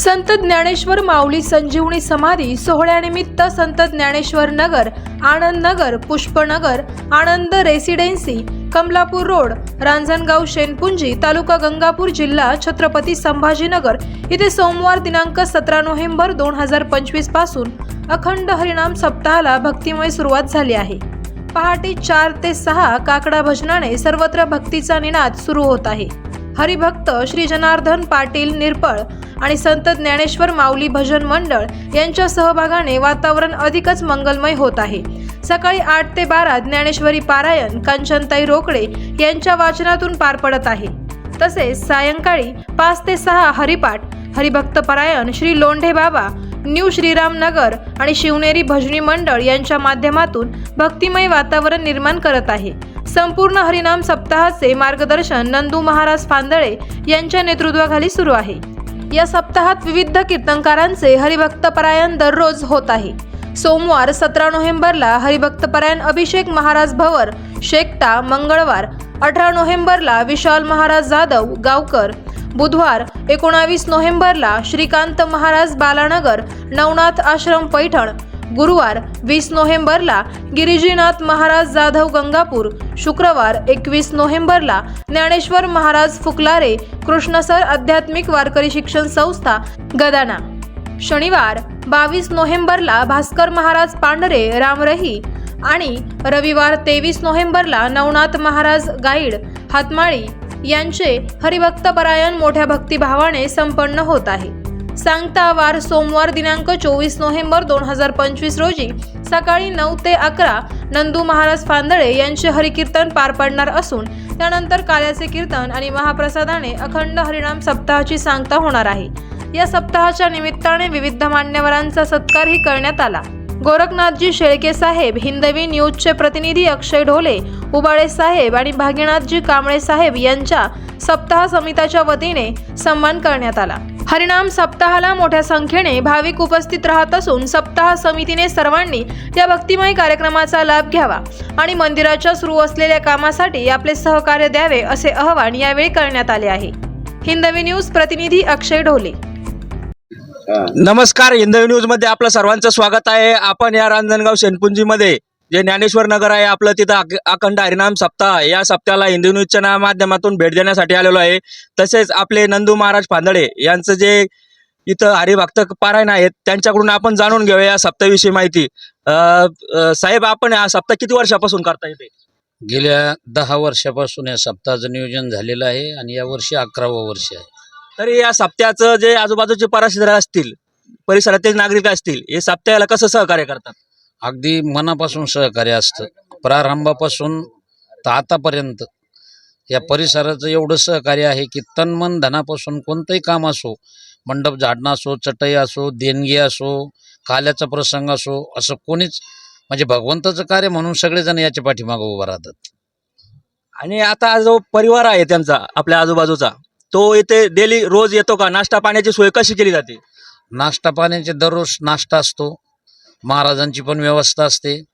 संत ज्ञानेश्वर माऊली संजीवनी समाधी सोहळ्यानिमित्त संत Dnyaneshwar Nagar Anand Nagar Pushpanagar Anand residency Kamalapur road Ranjangaon Shenpunji taluka Gangapur जिल्हा छत्रपती संभाजीनगर. इथे सोमवार दिनांक सतरा नोव्हेंबर दोन हजार पंचवीसपासून अखंड हरिनाम सप्ताहाला भक्तिमय सुरुवात झाली आहे. पहाटे चार ते सहा काकडा भजनाने सर्वत्र भक्तीचा निनाद सुरू होत आहे. हरिभक्त श्री जनार्दन पाटील निरपळ आणि संत ज्ञानेश्वर माऊली भजन मंडळ यांच्या सहभागाने वातावरण अधिकच मंगलमय होत आहे. सकाळी आठ ते बारा ज्ञानेश्वरी पारायण कांचनताई रोकडे यांच्या वाचनातून पार पडत आहे. तसेच सायंकाळी पाच ते सहा हरिपाठ हरिभक्त परायण श्री लोंढे बाबा न्यू श्रीरामनगर आणि शिवनेरी भजनी मंडळ यांच्या माध्यमातून भक्तिमय वातावरण निर्माण करत आहे. संपूर्ण हरिनाम सप्ताहाचे मार्गदर्शन नंदू महाराज फांदळे यांच्या नेतृत्वाखाली सुरू आहे. या सप्ताहात विविध कीर्तनकारांचे हरिभक्तपरायण दररोज होत आहे. सोमवार सतरा नोव्हेंबरला हरिभक्तपरायण अभिषेक महाराज भवर शेकटा मंगळवार अठरा नोव्हेंबरला विशाल महाराज जाधव गावकर बुधवार एकोणावीस नोव्हेंबरला श्रीकांत महाराज बालानगर नवनाथ आश्रम पैठण गुरुवार वीस नोव्हेंबरला गिरिजीनाथ महाराज जाधव गंगापूर शुक्रवार एकवीस नोव्हेंबरला ज्ञानेश्वर महाराज फुकलारे कृष्णसर आध्यात्मिक वारकरी शिक्षण संस्था गदाना. शनिवार बावीस नोव्हेंबरला भास्कर महाराज पांढरे रामरही आणि रविवार तेवीस नोव्हेंबरला नवनाथ महाराज गाईड हातमाळी यांचे हरिभक्तपरायण मोठ्या भक्तिभावाने संपन्न होत आहे. सांगता वार सोमवार दिनांक चोवीस नोव्हेंबर दोन हजार पंचवीस रोजी सकाळी नऊ ते अकरा नंदू महाराज फांदळे यांचे हरिकीर्तन पार पडणार असून त्यानंतर काल्याचे कीर्तन आणि महाप्रसादाने अखंड हरिणाम सप्ताहाची सांगता होणार आहे. या सप्ताहाच्या निमित्ताने विविध मान्यवरांचा सत्कारही करण्यात आला. गोरखनाथजी शेळके साहेब हिंदवी न्यूजचे प्रतिनिधी अक्षय ढोले उबाळे साहेब आणि भागीनाथजी कांबळे साहेब यांच्या सप्ताह समिताच्या वतीने सन्मान करण्यात आला. हरिनाम सप्ताहाला मोठ्या संख्येने भाविक उपस्थित राहत असून सप्ताह समितीने सर्वांनी या भक्तिमय कार्यक्रमाचा लाभ घ्यावा आणि मंदिराच्या सुरू असलेल्या कामासाठी आपले सहकार्य द्यावे असे आवाहन यावेळी करण्यात आले आहे. हिंदवी न्यूज प्रतिनिधी अक्षय ढोले. नमस्कार. हिंदवी न्यूजमध्ये आपलं सर्वांचं स्वागत आहे. आपण या रांजणगाव शेनपुंजीमध्ये जे ज्ञानेश्वर नगर आहे आपलं तिथं अख- अखंड हरिनाम सप्ताह या सप्ताहाला हिंदवी न्यूजच्या माध्यमातून भेट देण्यासाठी आलेलो आहे. तसेच आपले नंदू महाराज फांदडे यांचं जे इथं हरिभक्त पारायण आहेत त्यांच्याकडून आपण जाणून घेऊया या सप्ताविषयी माहिती. साहेब आपण हा सप्ताह किती वर्षापासून करता येते गेल्या दहा वर्षापासून या सप्ताहाचं नियोजन झालेलं आहे आणि या वर्षी अकरावं वर्ष आहे. तरी या सप्त्याचं जे आजूबाजूचे परिसर असतील परिसरातील नागरिक असतील हे सप्त्याला कसं सहकार्य करतात? अगदी मनापासून सहकार्य असतं. प्रारंभापासून तर आतापर्यंत या परिसराचं एवढं सहकार्य आहे की तन मन धनापासून कोणतंही काम असो मंडप झाडणं असो चटई असो देणगी असो काल्याचा प्रसंग असो असं कोणीच म्हणजे भगवंताचं कार्य म्हणून सगळेजण याच्या पाठीमागं उभं राहतात. आणि आता जो परिवार आहे त्यांचा आपल्या आजूबाजूचा तो इथे डेली रोज येतो का? नाश्ता पाण्याची सोय कशी केली जाते? नाश्ता पाण्याचे दररोज नाश्ता असतो. महाराजांची पण व्यवस्था असते.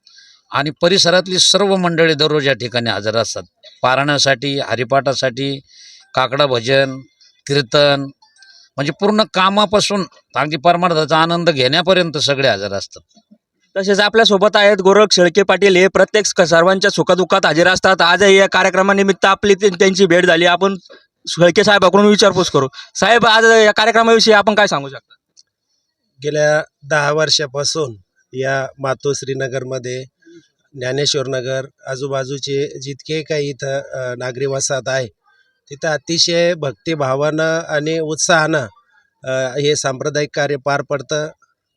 आणि परिसरातली सर्व मंडळी दररोज या ठिकाणी हजर असतात. पारायणासाठी हरिपाठासाठी काकडा भजन कीर्तन म्हणजे पूर्ण कामापासून अगदी परमार्थाचा आनंद घेण्यापर्यंत सगळे हजर असतात. तसेच आपल्यासोबत आहेत गोरख शेळके पाटील. हे प्रत्येक सर्वांच्या सुखदुःखात हजर असतात. आजही या कार्यक्रमानिमित्त आपली ते- त्यांची भेट झाली. आपण शेळके साहेबाकडून विचारपूस करू. साहेब आज या कार्यक्रमाविषयी आपण काय सांगू शकता? गेल्या दहा वर्षापासून या मातो श्रीनगरमध्ये ज्ञानेश्वरनगर आजूबाजूचे जितके काही इथं नागरी वसाहत आहे तिथं अतिशय भक्तिभावानं आणि उत्साहानं हे सांप्रदायिक कार्य पार पडतं.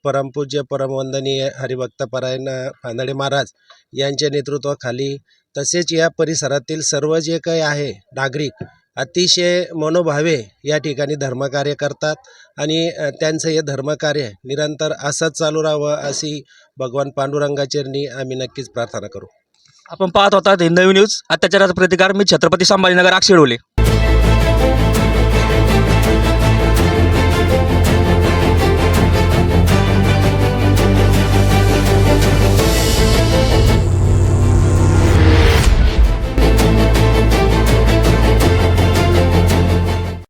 परमपूज्य परमवंदनीय हरिभक्तपरायण फांदडे महाराज यांच्या नेतृत्वाखाली तसेच या परिसरातील सर्व जे काही आहे नागरिक अतिशय मनोभावे या ठिकाणी धर्मकार्य करतात आणि त्यांचं हे धर्मकार्य निरंतर असंच चालू राहावं अशी भगवान पांडुरंगाचरणी आम्ही नक्कीच प्रार्थना करू. आपण पाहत होता हिंदवी न्यूज. अत्याचाराचा प्रतिकार मी छत्रपती संभाजीनगर आक्षेडवले